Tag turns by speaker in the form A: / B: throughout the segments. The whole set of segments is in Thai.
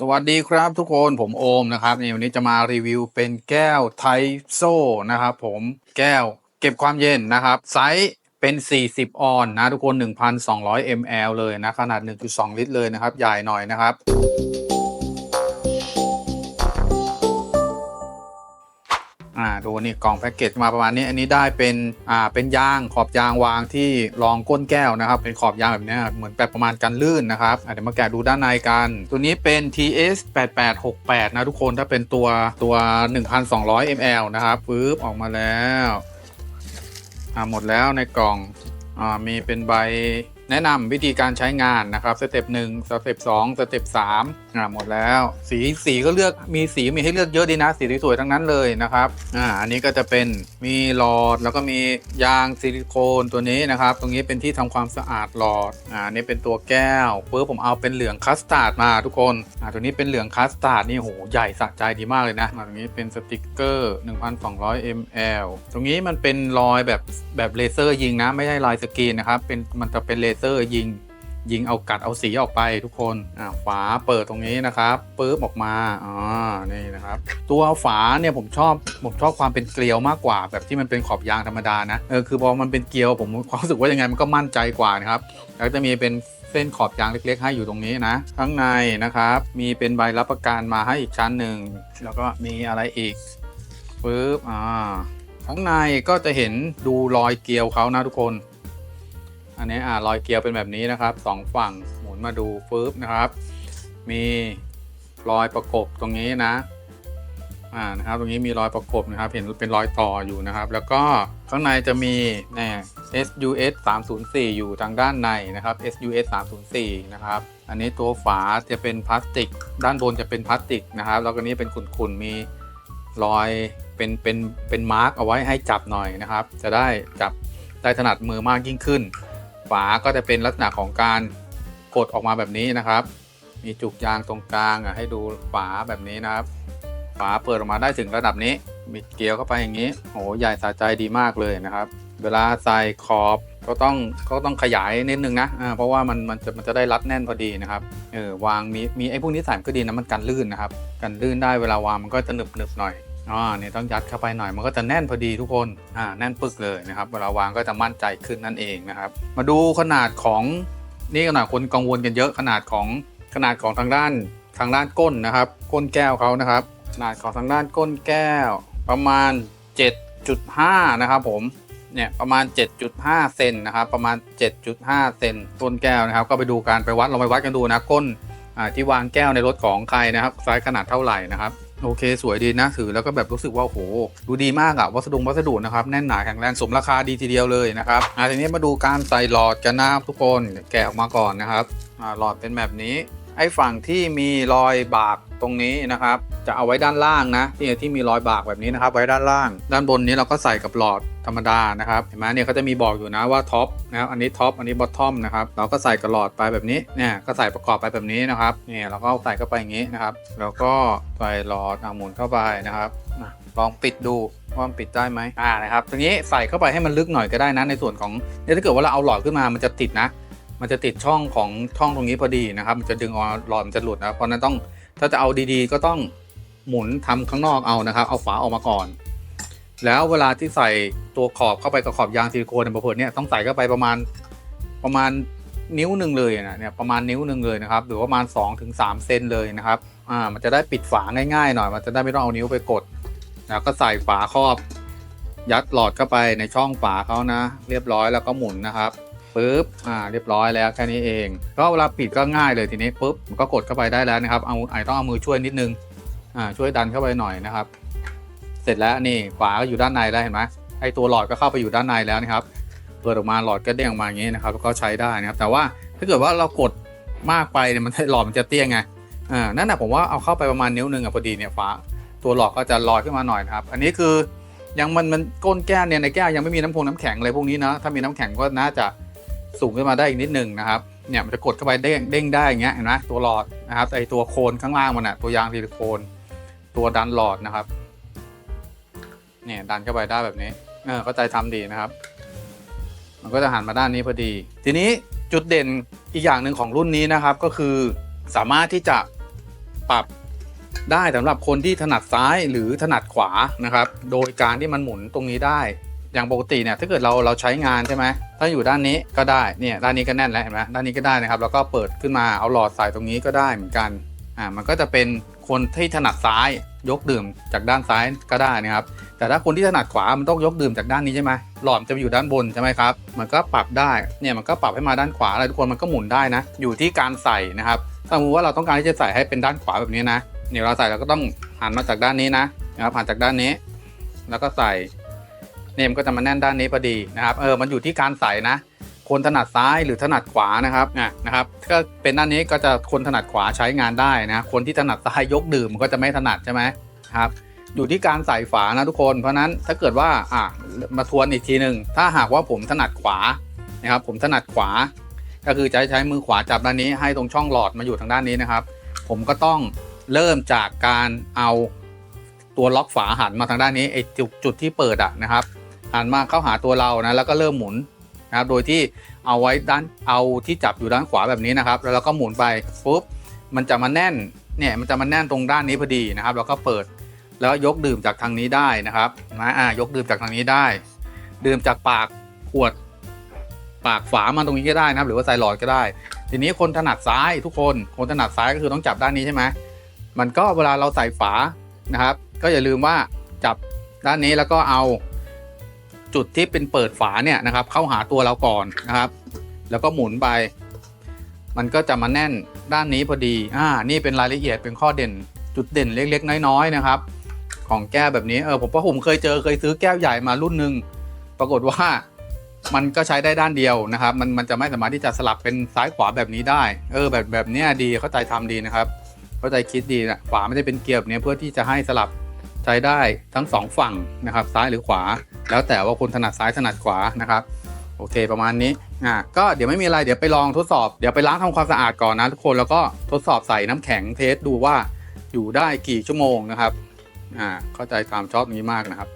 A: สวัสดีครับทุกคนผมโอมนะครับนี่วันนี้จะมารีวิวเป็นแก้วไทโซนะครับผมแก้วเก็บความเย็นนะครับ ไซส์เป็น 40 ออนนะทุกคน 1,200 ml เลยนะ ขนาด 1.2 ลิตรเลยนะครับ ใหญ่หน่อยนะครับ อ่าดูนี่กล่องแพ็กเกจมาประมาณนี้ อันนี้ได้เป็นอ่าเป็นยางขอบยางวางที่รองก้นแก้วนะครับ เป็นขอบยางแบบนี้เหมือนแบบประมาณกันลื่นนะครับเดี๋ยวมาแกะดูด้านในกัน ตัวนี้เป็น TS 8868นะทุกคนถ้าเป็นตัวตัว 1,200 ml นะครับปึ๊บออกมาแล้วอ่าหมดแล้วในกล่องอ่ามีเป็นใบ แนะนำวิธีการใช้งานนะครับสเต็ปหนึ่งสเต็ปสองสเต็ปสามอ่าหมดแล้ว สีสีก็เลือกมีสีมีให้เลือกเยอะดีนะ สีสวยๆทั้งนั้นเลยนะครับอ่าอันนี้ก็จะเป็นมีหลอดแล้วก็มียางซิลิโคนตัวนี้นะครับ ตรงนี้เป็นที่ทำความสะอาดหลอดอ่านี่เป็นตัวแก้วเพิ่ผมเอาเป็นเหลืองคัสตาร์ดมาทุกคนอ่าตัวนี้เป็นเหลืองคัสตาร์ดนี่โหใหญ่สะใจดีมากเลยนะตรงนี้เป็นสติกเกอร์ 1,200 ml ตรงนี้มันเป็นรอยแบบแบบเลเซอร์ยิงนะไม่ใช่ลายสกรีนนะครับเป็นมันจะเป็นเลเซอร์ยิงยิงเอากัดเอาสีออกไปทุกคนอ่าฝาเปิดตรงนี้นะครับปึ๊บออกมาอ๋อนี่นะครับ ตัวฝาเนี่ยผมชอบผมชอบความเป็นเกลียวมากกว่า แบบที่มันเป็นขอบยางธรรมดานะเออคือพอมันเป็นเกลียวผมความรู้สึกว่ายังไงมันก็มั่นใจกว่านะครับแล้วจะมีเป็นเส้นขอบยางเล็ก ๆ ให้อยู่ตรงนี้นะ ข้างในนะครับ มีเป็นใบรับประกันมาให้อีกชั้นหนึ่งแล้วก็มีอะไรอีกปึ๊บอ่าข้างในก็จะเห็นดูรอยเกลียวเขานะทุกคน อันนี้อ่ารอยเกลียวเป็นแบบนี้นะครับสองฝั่งหมุนมาดูปึ๊บนะครับ มีรอยประกบตรงนี้นะอ่านะครับ ตรงนี้มีรอยประกบนะครับ เห็นเป็นรอยต่ออยู่นะครับ แล้วก็ข้างในจะมีแน่ SUS 304อยู่ทางด้านในนะครับ SUS 304นะครับอันนี้ตัวฝาจะเป็นพลาสติก ด้านบนจะเป็นพลาสติกนะครับแล้วก็นี้เป็นขุ่นๆมีรอยเป็นเป็นเป็นมาร์กเอาไว้ให้จับหน่อยนะครับ จะได้จับได้ถนัดมือมากยิ่งขึ้น ฝาก็จะเป็นลักษณะของการกดออกมาแบบนี้นะครับ มีจุกยางตรงกลางอะให้ดูฝาแบบนี้นะครับ ฝาเปิดออกมาได้ถึงระดับนี้บิดเกลียวเข้าไปอย่างนี้โอ้โหใหญ่สะใจดีมากเลยนะครับ เวลาใส่ขอบก็ต้องก็ต้องขยายนิดนึงนะอ่าเพราะว่ามันมันจะมันจะได้รัดแน่นพอดีนะครับเออวางมีมีไอ้พวกนี้ใส่ก็ดีนะมันกันลื่นนะครับ กันลื่นได้เวลาวางมันก็จะหนึบหนึบหน่อย อ๋อเนี่ยต้องยัดเข้าไปหน่อยมันก็จะแน่นพอดีทุกคนอ่าแน่นปึกเลยนะครับเวลาวางก็จะมั่นใจขึ้นนั่นเองนะครับมาดูขนาดของนี่ขนาดคนกังวลกันเยอะขนาดของขนาดของทางด้านทางด้านก้นนะครับ ก้นแก้วเขานะครับ ขนาดของทางด้านก้นแก้ว ประมาณ 7.5 นะครับผมเนี่ยประมาณ 7.5 เซนนะครับประมาณ 7.5 เซนต้นแก้วนะครับ ก็ไปดูการไปวัดเราไปวัดกันดูนะก้นอ่าที่วางแก้วในรถของใครนะครับไซส์ขนาดเท่าไหร่นะครับ โอเค สวยดีนะถือแล้วก็แบบรู้สึกว่าโหดูดีมากอะวัสดุวัสดุนะครับแน่นหนาแข็งแรงสมราคาดีทีเดียวเลยนะครับอ่าทีนี้มาดูการใส่หลอดกันนะครับทุกคนแกะออกมาก่อนนะครับอ่าหลอดเป็นแบบนี้ ไอ้ฝั่งที่มีรอยบากตรงนี้นะครับ จะเอาไว้ด้านล่างนะที่ที่มีรอยบากแบบนี้นะครับ ไว้ด้านล่าง ด้านบนนี้เราก็ใส่กับหลอดธรรมดานะครับเห็นไหมเนี่ยเขาจะมีบอกอยู่นะว่าท็อปนะครับอันนี้ท็อปอันนี้บอททอมนะครับเราก็ใส่กับหลอดไปแบบนี้เนี่ยก็ใส่ประกอบไปแบบนี้นะครับเนี่ยเราก็ใส่เข้าไปอย่างนี้นะครับ แล้วก็ใส่หลอดอะหมุนเข้าไปนะครับลองปิดดูว่ามันปิดได้ไหมอ่านะครับตรงนี้ใส่เข้าไปให้มันลึกหน่อยก็ได้นะในส่วนของเนี่ยถ้าเกิดว่าเราเอาหลอดขึ้นมามันจะติดนะ มันจะติดช่องของช่องตรงนี้พอดีนะครับ มันจะดึงออกหลอดมันจะหลุดนะเพราะนั้นต้องถ้าจะเอาดีๆ ก็ต้องหมุนทำข้างนอกเอานะครับ เอาฝาออกมาก่อน แล้วเวลาที่ใส่ตัวขอบเข้าไปกับขอบยางซิลิโคนในประเภทเนี่ยต้องใส่เข้าไปประมาณประมาณนิ้วหนึ่งเลยนะเนี่ยประมาณนิ้วหนึ่งเลยนะครับหรือประมาณ2-3ถึงเซนเลยนะครับอ่ามันจะได้ปิดฝาง่ายๆหน่อยมันจะได้ไม่ต้องเอานิ้วไปกดแล้วก็ใส่ฝาครอบ ยัดหลอดเข้าไปในช่องฝาเขานะ เรียบร้อยแล้วก็หมุนนะครับ ปุ๊บอ่าเรียบร้อยแล้วแค่นี้เองก็เวลาปิดก็ง่ายเลยทีนี้ปุ๊บมันก็กดเข้าไปได้แล้วนะครับเอาไอต้องเอามือช่วยนิดนึงอ่าช่วยดันเข้าไปหน่อยนะครับ เสร็จแล้วนี่ฝาก็อยู่ด้านในแล้วเห็นไหมไอตัวหลอดก็เข้าไปอยู่ด้านในแล้วนะครับเปิดออกมาหลอดก็เด้งออกมาอย่างนี้นะครับก็ใช้ได้นะครับ แต่ว่าถ้าเกิดว่าเรากดมากไปเนี่ยมันหลอดมันจะเตี้ยไงอ่านั่นแหะผมว่าเอาเข้าไปประมาณนิ้วหนึ่งอะพอดีเนี่ยฝาตัวหลอดก็จะลอยขึ้นมาหน่อยนะครับ อันนี้คือยังมันมันก้นแก้วเนี่ยในแก้วยังไม่มีน้ำพงน้ำแข็งอะไรพวกนี้นะถ้ามีน้ำแข็งก็น่าจะ สูงขึ้นมาได้อีกนิดหนึ่งนะครับเนี่ยมันจะกดเข้าไปเด้งเด้งได้อย่างเงี้ยเห็นไหมตัวหลอดนะครับไอตัวโคนข้างล่างมันอะตัวยางซิลิโคนตัวดันหลอดนะครับเนี่ยดันเข้าไปได้แบบนี้เออเข้าใจทำดีนะครับ มันก็จะหันมาด้านนี้พอดี ทีนี้จุดเด่นอีกอย่างหนึ่งของรุ่นนี้นะครับ ก็คือสามารถที่จะปรับได้สำหรับคนที่ถนัดซ้ายหรือถนัดขวานะครับ โดยการที่มันหมุนตรงนี้ได้ อย่างปกติเนี่ยถ้าเกิดเราเราใช้งานใช่ไหมถ้าอยู่ด้านนี้ก็ได้เนี่ยด้านนี้ก็แน่นแล้วเห็นไหมด้านนี้ก็ได้นะครับแล้วก็เปิดขึ้นมาเอาหลอดใส่ตรงนี้ก็ได้เหมือนกันอ่ามันก็จะเป็นคนที่ถนัดซ้ายยกดื่มจากด้านซ้ายก็ได้นะครับ แต่ถ้าคนที่ถนัดขวามันต้องยกดื่มจากด้านนี้ใช่ไหมหลอดจะอยู่ด้านบนใช่ไหมครับมันก็ปรับได้เนี่ยมันก็ปรับให้มาด้านขวาอะไรทุกคนมันก็หมุนได้นะ อยู่ที่การใส่นะครับถ้าสมมติว่าเราต้องการที่จะใส่ให้เป็นด้านขวาแบบนี้นะเนี่ยเราใส่เราก็ต้องหันมาจากด้านนี้นะนะครับหันจากด้านนี้ แล้วก็ใส่ เนี่ยมันก็จะมาแน่นด้านนี้พอดีนะครับเออมันอยู่ที่การใส่นะ คนถนัดซ้ายหรือถนัดขวานะครับอะนะครับก็เป็นด้านนี้ก็จะคนถนัดขวาใช้งานได้นะคนที่ถนัดซ้ายยกดื่มก็จะไม่ถนัดใช่ไหมครับอยู่ที่การใส่ฝานะทุกคนเพราะนั้นถ้าเกิดว่าอะมาทวนอีกทีหนึ่งถ้าหากว่าผมถนัดขวานะครับผมถนัดขวา ก็คือจะใช้มือขวาจับด้านนี้ให้ตรงช่องหลอดมาอยู่ทางด้านนี้นะครับ ผมก็ต้องเริ่มจากการเอาตัวล็อกฝาหันมาทางด้านนี้ไอ้จุดจุดที่เปิดอะนะครับ หันมาเข้าหาตัวเรานะแล้วก็เริ่มหมุนนะครับโดยที่เอาไว้ด้านเอาที่จับอยู่ด้านขวาแบบนี้นะครับ แล้วเราก็หมุนไปปุ๊บมันจะมาแน่นเนี่ยมันจะมาแน่นตรงด้านนี้พอดีนะครับ แล้วก็เปิดแล้วยกดื่มจากทางนี้ได้นะครับนะอ่ายกดื่มจากทางนี้ได้ ดื่มจากปากขวด ปากฝามาตรงนี้ก็ได้นะครับ หรือว่าใส่หลอดก็ได้ ทีนี้คนถนัดซ้ายทุกคนคนถนัดซ้ายก็คือต้องจับด้านนี้ใช่ไหมมันก็เวลาเราใส่ฝานะครับ ก็อย่าลืมว่าจับด้านนี้แล้วก็เอา จุดที่เป็นเปิดฝาเนี่ยนะครับ เข้าหาตัวเราก่อนนะครับ แล้วก็หมุนไป มันก็จะมาแน่นด้านนี้พอดีอ่านี่เป็นรายละเอียดเป็นข้อเด่น จุดเด่นเล็กๆ น้อยๆนะครับ ของแก้วแบบนี้เออผมว่าผมเคยเจอเคยซื้อแก้วใหญ่มารุ่นหนึ่งปรากฏว่ามันก็ใช้ได้ด้านเดียวนะครับ มันมันจะไม่สามารถที่จะสลับเป็นซ้ายขวาแบบนี้ได้ เออแบบแบบนี้ดีเข้าใจทำดีนะครับ เข้าใจคิดดีนะขวาไม่ได้เป็นเกียร์แบเนี้ยเพื่อที่จะให้สลับ ช้ได้ทั้งสองฝั่งนะครับ ซ้ายหรือขวา แล้วแต่ว่าคุณถนัดซ้ายถนัดขวานะครับ โอเคประมาณนี้อ่าก็เดี๋ยวไม่มีอะไรเดี๋ยวไปลองทดสอบเดี๋ยวไปล้างทำความสะอาดก่อนนะทุกคนแล้วก็ทดสอบใส่น้ำแข็งเทสดูว่าอยู่ได้กี่ชั่วโมงนะครับอ่าเข้าใจตามชอบนี้มากนะครับ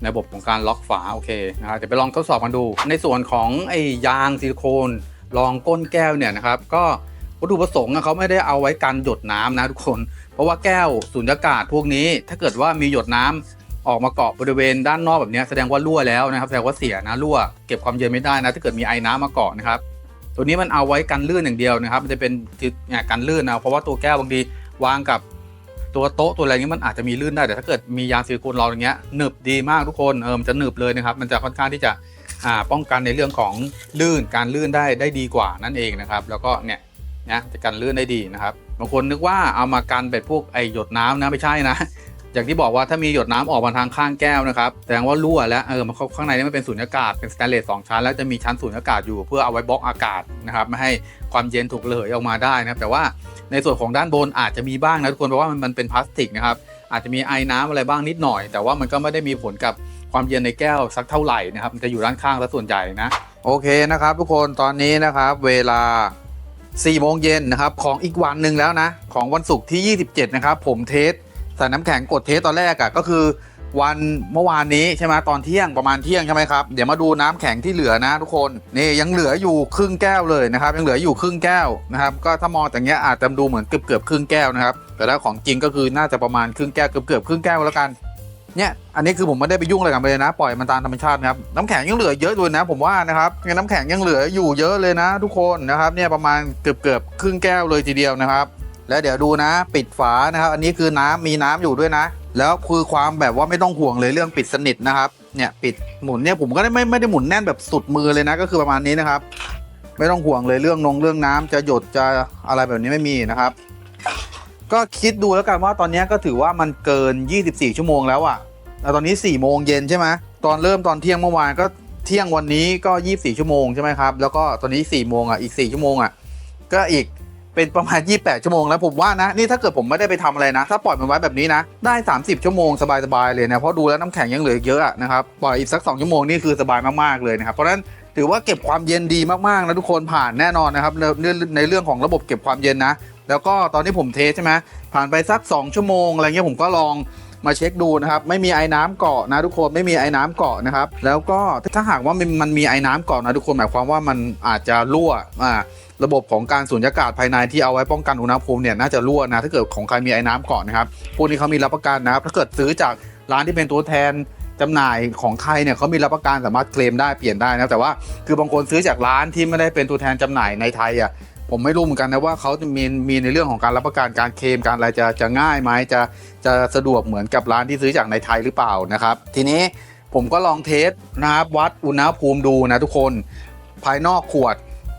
A: ในระบบของการล็อกฝาโอเคนะครับเดี๋ยวไปลองทดสอบกันดู ในส่วนของไอ้ยางซิลิโคนรองก้นแก้วเนี่ยนะครับ ก็ วัตถุประสงค์เขาไม่ได้เอาไว้กันหยดน้ำนะทุกคน เพราะว่าแก้วสุญญากาศพวกนี้ ถ้าเกิดว่ามีหยดน้ำออกมาเกาะบริเวณด้านนอกแบบนี้แสดงว่ารั่วแล้วนะครับแสดงว่าเสียนะรั่วเก็บความเย็นไม่ได้นะ ถ้าเกิดมีไอ้น้ำมาเกาะนะครับตัวนี้มันเอาไว้กันลื่นอย่างเดียวนะครับ มันจะเป็นจุดกันลื่นนะเพราะว่าตัวแก้วบางทีวางกับตัวโต๊ะตัวอะไรเงี้ยมันอาจจะมีลื่นได้แต่ถ้าเกิดมียางซิลิโคนรองอย่างเงี้ยหนึบดีมากทุกคนเออมันจะหนึบเลยนะครับ มันจะค่อนข้างที่จะอ่าป้องกันในเรื่องของลื่นการลื่นได้ได้ดีกว่านั่นเองนะครับ แล้วก็เนี่ย นะจะกันลื่นได้ดีนะครับบางคนนึกว่าเอามากันแบบพวกไอหยดน้ำนะไม่ใช่นะอย่างที่บอกว่าถ้ามีหยดน้ำออกมาทางข้างแก้วนะครับแสดงว่ารั่วแล้วเออมันข้างในนี่มันเป็นสูญญากาศเป็นสแตนเลสสองชั้นแล้วจะมีชั้นสูญญากาศอยู่เพื่อเอาไว้บล็อกอากาศนะครับไม่ให้ความเย็นถูกระเหยออกมาได้นะแต่ว่าในส่วนของด้านบนอาจจะมีบ้างนะทุกคนเพราะว่ามันเป็นพลาสติกนะครับอาจจะมีไอ้น้ำอะไรบ้างนิดหน่อย แต่ว่ามันก็ไม่ได้มีผลกับความเย็นในแก้วสักเท่าไหร่นะครับมันจะอยู่ด้านข้างซะส่วนใหญ่นะโอเคนะครับ ทุกคนตอนนี้นะครับ เวลา 4โมงเย็นนะครับของอีกวันหนึ่งแล้วนะ ของวันศุกร์ที่ 27 นะครับ ผมเทสใส่น้ำแข็งกดเทสตอนแรกอะก็คือวันเมื่อวานนี้ใช่ไหมตอนเที่ยงประมาณเที่ยงใช่ไหมครับเดี๋ยวมาดูน้ำแข็งที่เหลือนะทุกคนนี่ยังเหลืออยู่ครึ่งแก้วเลยนะครับ ยังเหลืออยู่ครึ่งแก้วนะครับก็ถ้ามองอย่างเงี้ยอาจจะดูเหมือนเกือบเกือบครึ่งแก้วนะครับแต่ถ้าของจริงก็คือน่าจะประมาณครึ่งแก้วเกือบเกือบครึ่งแก้วแล้วกัน เนี่ยอันนี้คือผมไม่ได้ไปยุ่งอะไรกับมันเลยนะ ปล่อยมันตามธรรมชาตินะครับน้ำแข็งยังเหลือเยอะเลยนะ ผมว่านะครับยังน้ำแข็งยังเหลืออยู่เยอะเลยนะ ทุกคนนะครับเนี่ยประมาณเกือบเกือบครึ่งแก้วเลยทีเดียวนะครับ แล้วเดี๋ยวดูนะ ปิดฝานะครับ อันนี้คือน้ำมีน้ำอยู่ด้วยนะ แล้วคือความแบบว่าไม่ต้องห่วงเลยเรื่องปิดสนิทนะครับเนี่ยปิดหมุนเนี่ยผมก็ได้ไม่ไม่ได้หมุนแน่นแบบสุดมือเลยนะก็คือประมาณนี้นะครับ ไม่ต้องห่วงเลยเรื่องนงเรื่องน้ำจะหยดจะอะไรแบบนี้ไม่มีนะครับ ก็คิดดูแล้วกันว่าตอนนี้ก็ถือว่ามันเกิน 24 ชั่วโมงแล้วอะแล้วตอนนี้ 4 โมงเย็นใช่ไหมตอนเริ่มตอนเที่ยงเมื่อวานก็เที่ยงวันนี้ก็ 24 ชั่วโมงใช่ไหมครับ แล้วก็ตอนนี้ 4 โมงอะ อีก 4 ชั่วโมงอะ ก็อีกเป็นประมาณ 28 ชั่วโมงแล้วผมว่านะ นี่ถ้าเกิดผมไม่ได้ไปทำอะไรนะ ถ้าปล่อยมันไว้แบบนี้นะ ได้ 30 ชั่วโมงสบายๆเลยนะ เพราะดูแล้วน้ำแข็งยังเหลืออีกเยอะอะนะครับ ปล่อยอีกสัก 2 ชั่วโมงนี่คือสบายมากๆเลยนะครับ เพราะฉะนั้นถือว่าเก็บความเย็นดีมากๆนะทุกคนผ่านแน่นอนนะครับในเรื่องของระบบเก็บความเย็นนะ แล้วก็ตอนที่ผมเทสใช่ไหมผ่านไปสัก 2 ชั่วโมงอะไรเงี้ยผมก็ลองมาเช็คดูนะครับ ไม่มีไอ้น้ำเกาะนะทุกคนไม่มีไอ้น้ำเกาะนะครับ แล้วก็ถ้าหากว่ามันมีไอ้น้ำเกาะนะทุกคนหมายความว่ามันอาจจะรั่วอ่าระบบของการสูญญากาศภายในที่เอาไว้ป้องกันอุณหภูมิเนี่ยน่าจะรั่วนะถ้าเกิดของใครมีไอ้น้ำเกาะนะครับพวกนี้เขามีรับประกันนะครับถ้าเกิดซื้อจากร้านที่เป็นตัวแทนจำหน่ายของไทยเนี่ยเขามีรับประกันสามารถเคลมได้เปลี่ยนได้นะแต่ว่าคือบางคนซื้อจากร้านที่ไม่ได้เป็นตัวแทนจำหน่ายในไทยอะ ผมไม่รู้เหมือนกันนะว่าเขาจะมีมีในเรื่องของการรับประกันการเคลมการอะไรจะจะง่ายไหมจะจะสะดวกเหมือนกับร้านที่ซื้อจากในไทยหรือเปล่านะครับ ทีนี้ผมก็ลองเทสนะครับวัดอุณหภูมิดูนะทุกคน ภายนอกขวด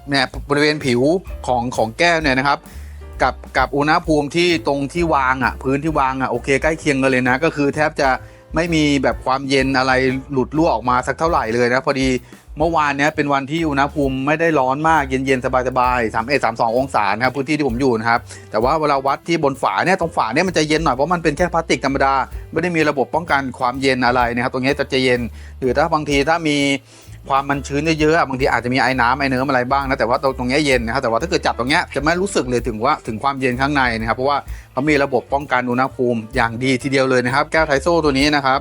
A: เนี่ยบริเวณผิวของของแก้วเนี่ยนะครับ กับกับอุณหภูมิที่ตรงที่วางอะพื้นที่วางอะโอเคใกล้เคียงกันเลยนะ ก็คือแทบจะไม่มีแบบความเย็นอะไรหลุดรั่วออกมาสักเท่าไหร่เลยนะพอดี เมื่อวานเนี้ยเป็นวันที่อุณหภูมิไม่ได้ร้อนมากเย็นๆ สบายๆสามเอ็ดสามสององศานะครับพื้นที่ที่ผมอยู่นะครับ แต่ว่าเวลาวัดที่บนฝาเนี่ยตรงฝาเนี่ยมันจะเย็นหน่อยเพราะมันเป็นแค่พลาสติกธรรมดา ไม่ได้มีระบบป้องกันความเย็นอะไรนะครับ ตรงนี้จะจะเย็น หรือถ้าบางทีถ้ามีความมันชื้นเยอะๆบางทีอาจจะมีไอ้น้ำไอ้เนื้ออะไรบ้างนะแต่ว่าตรงตรงนี้เย็นนะครับแต่ว่าถ้าเกิดจับตรงนี้จะไม่รู้สึกเลยถึงว่าถึงความเย็นข้างในนะครับเพราะว่าเขามีระบบป้องกันอุณหภูมิอย่างดีทีเดียวเลยนะครับ แก้วไทโซ่ตัวนี้นะครับ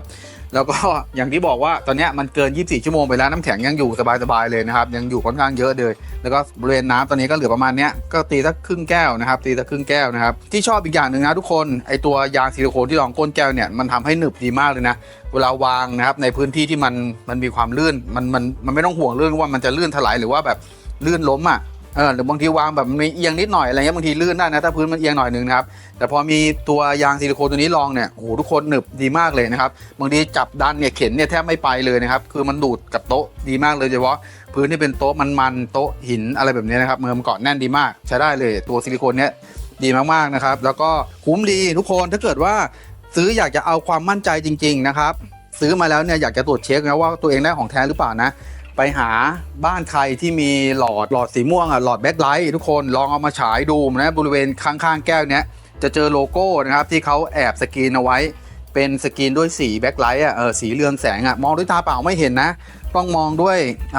A: แล้วก็อย่างที่บอกว่าตอนนี้มันเกิน 24 ชั่วโมงไปแล้วน้ำแข็งยังอยู่สบายๆเลยนะครับ ยังอยู่ค่อนข้างเยอะเลย แล้วก็บริเวณน้ำตอนนี้ก็เหลือประมาณเนี้ยก็ตีสักครึ่งแก้วนะครับ ตีสักครึ่งแก้วนะครับ ที่ชอบอีกอย่างหนึ่งนะทุกคนไอตัวยางซิลิโคนที่รองก้นแก้วเนี่ยมันทำให้หนึบดีมากเลยนะเวลาวางนะครับในพื้นที่ที่มันมันมีความลื่นมันมันมันไม่ต้องห่วงเรื่องว่ามันจะลื่นถลายหรือว่าแบบลื่นล้มอะ เออหรือบางทีวางแบบมีเอียงนิดหน่อยอะไรเงี้ยบางทีลื่นได้นะถ้าพื้นมันเอียงหน่อยหนึ่งนะครับแต่พอมีตัวยางซิลิโคนตัวนี้ลองเนี่ยโอ้โหทุกคนหนึบดีมากเลยนะครับบางทีจับดันเนี่ยเข็นเนี่ยแทบไม่ไปเลยนะครับคือมันดูดกับโต๊ะดีมากเลยโดยเฉพาะพื้นที่เป็นโต๊ะมันๆโต๊ะหินอะไรแบบนี้นะครับเมื่อมันเกาะแน่นดีมาก ใช้ได้เลยตัวซิลิโคนเนี่ยดีมากๆนะครับ แล้วก็คุ้มดีทุกคนถ้าเกิดว่าซื้ออยากจะเอาความมั่นใจจริง ๆ นะครับ ซื้อมาแล้วเนี่ยอยากจะตรวจเช็คนะว่าตัวเองได้ของแท้หรือเปล่านะ ไปหาบ้านใครที่มีหลอดหลอดสีม่วงอะหลอดแบ็คไลท์ทุกคนลองเอามาฉายดูนะบริเวณข้างๆแก้วเนี้ยจะเจอโลโก้นะครับที่เขาแอบสกรีนเอาไว้เป็นสกรีนด้วยสีแบ็คไลท์อะเออสีเรืองแสงอะมองด้วยตาเปล่าไม่เห็นนะ ต้องมองด้วย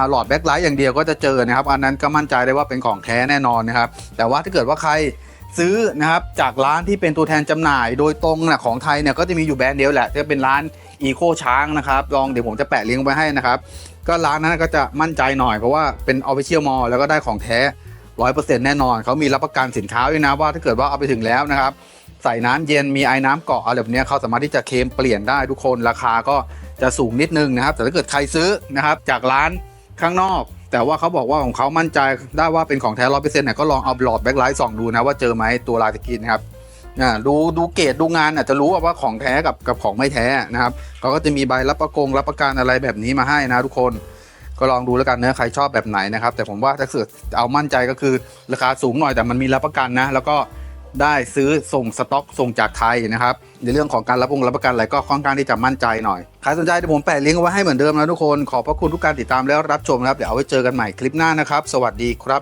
A: หลอดแบ็คไลท์อย่างเดียวก็จะเจอนะครับ อันนั้นก็มั่นใจได้ว่าเป็นของแท้แน่นอนนะครับ แต่ว่าถ้าเกิดว่าใครซื้อนะครับจากร้านที่เป็นตัวแทนจำหน่ายโดยตรงนะของไทยเนี่ยก็จะมีอยู่แบรนด์เดียวแหละจะเป็นร้านอีโคช้างนะครับลองเดี๋ยวผมจะแปะลิงก์ไว้ให้นะครับ ก็ร้านนั้นก็จะมั่นใจหน่อยเพราะว่าเป็นออฟฟิเชียลมอลแล้วก็ได้ของแท้ร้อยเปอร์เซ็นต์แน่นอนเขามีรับประกันสินค้าด้วยนะว่าถ้าเกิดว่าเอาไปถึงแล้วนะครับ ใส่น้ำเย็นมีไอ้น้ำเกาะอะไรแบบนี้เขาสามารถที่จะเคลมเปลี่ยนได้ทุกคนราคาก็จะสูงนิดนึงนะครับ แต่ถ้าเกิดใครซื้อนะครับจากร้านข้างนอก แต่ว่าเขาบอกว่าของเขามั่นใจได้ว่าเป็นของแท้ร้อยเปอร์เซ็นต์เนี่ยก็ลองเอาหลอดแบ็คไลท์ส่องดูนะว่าเจอไหมตัวลายสกินนะครับ อ่าดูดูเกรดดูงานอาจจะรู้ว่าของแท้กับกับของไม่แท้นะครับเขาก็จะมีใบรับประกงรับประกันอะไรแบบนี้มาให้นะทุกคนก็ลองดูแล้วกันนะใครชอบแบบไหนนะครับ แต่ผมว่าถ้าเกิดเอามั่นใจก็คือราคาสูงหน่อยแต่มันมีรับประกันนะ แล้วก็ได้ซื้อส่งสต็อกส่งจากไทยนะครับ ในเรื่องของการรับองรับประกันอะไรก็ค่อนข้างที่จะมั่นใจหน่อยใครสนใจเดี๋ยวผมแปะลิงก์ไว้ให้เหมือนเดิมนะทุกคนขอบพระคุณทุกการติดตามแล้วรับชมนะครับเดี๋ยวเอาไว้เจอกันใหม่คลิปหน้านะครับ สวัสดีครับ